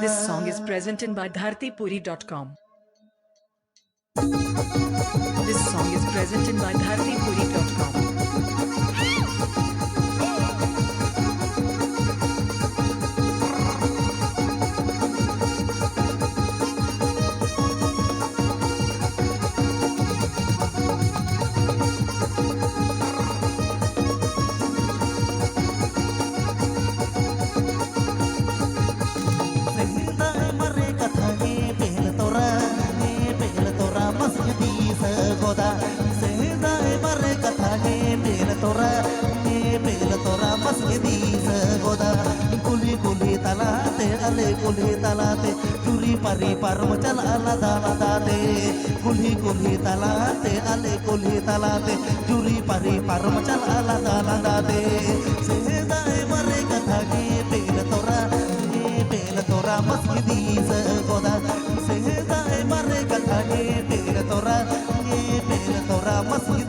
This song is presented by dhartipuri.com. This song is presented by कुल्हे तलाते चूली पारी पर मचल आला दाना दाते कुल्हे कुल्हे तलाते आले कुल्हे तलाते चूली पारी पर मचल आला दाला दाते से दाए मरे कथा के पेल तोरा, के पेल तोरा, मस्की दी गोदा। से दाए मरे कथा के पेल तोरा, के पेल तोरा, Maski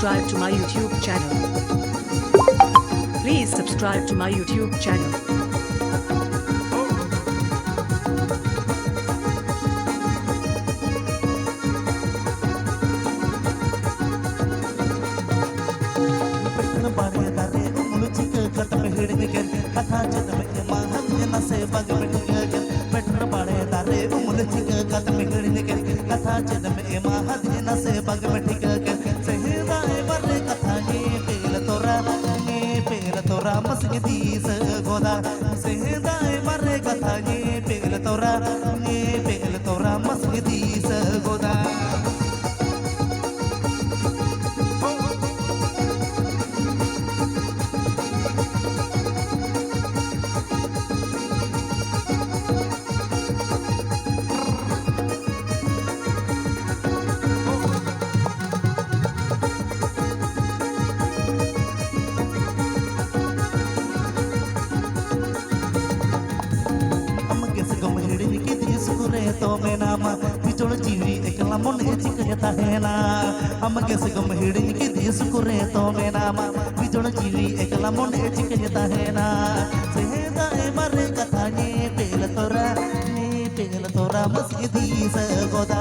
subscribe to my YouTube channel. Please subscribe to my YouTube channel. ಕಥಾ ಚದ ಮೇ ಮಹದಿನ ಸೇ ಬಗ ಮಿಟಿ ಸಂಗೀತ ಗೋದ ಸೇ तो मैं नामा बिचोड़ जीवी एकला मन एचिक हम कैसे को तो मैं नामा बिचोड़ एकला मन एचिक तोरा मस्जिदी से गोदा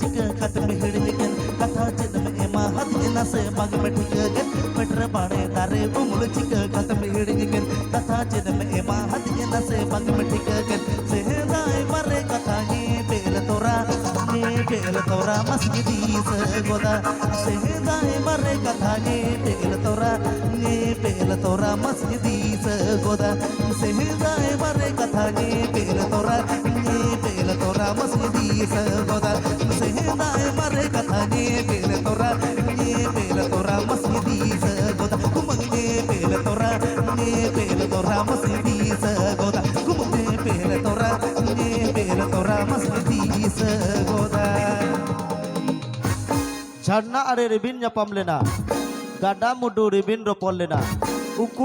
चिक खत में हिड़गन कथा चित में एमा हद न से बग में ठिकगन पत्र बड़े दारे उमुल चिक खत में हिड़गन कथा चित में एमा हद न से बग में ठिकगन सेहदाय मरे कथा हे बेल तोरा हे बेल तोरा मस्जिदी से गोदा सेहदाय मरे कथा हे बेल तोरा हे बेल तोरा मस्जिदी से गोदा सेहदाय मरे कथा हे बेल तोरा हे बेल तोरा मस्जिदी सगोदा सेहदाय ঝর্ণা আরে রিবিন পামলে না। গাডা মুডু রিবিন পড়লে না। উকু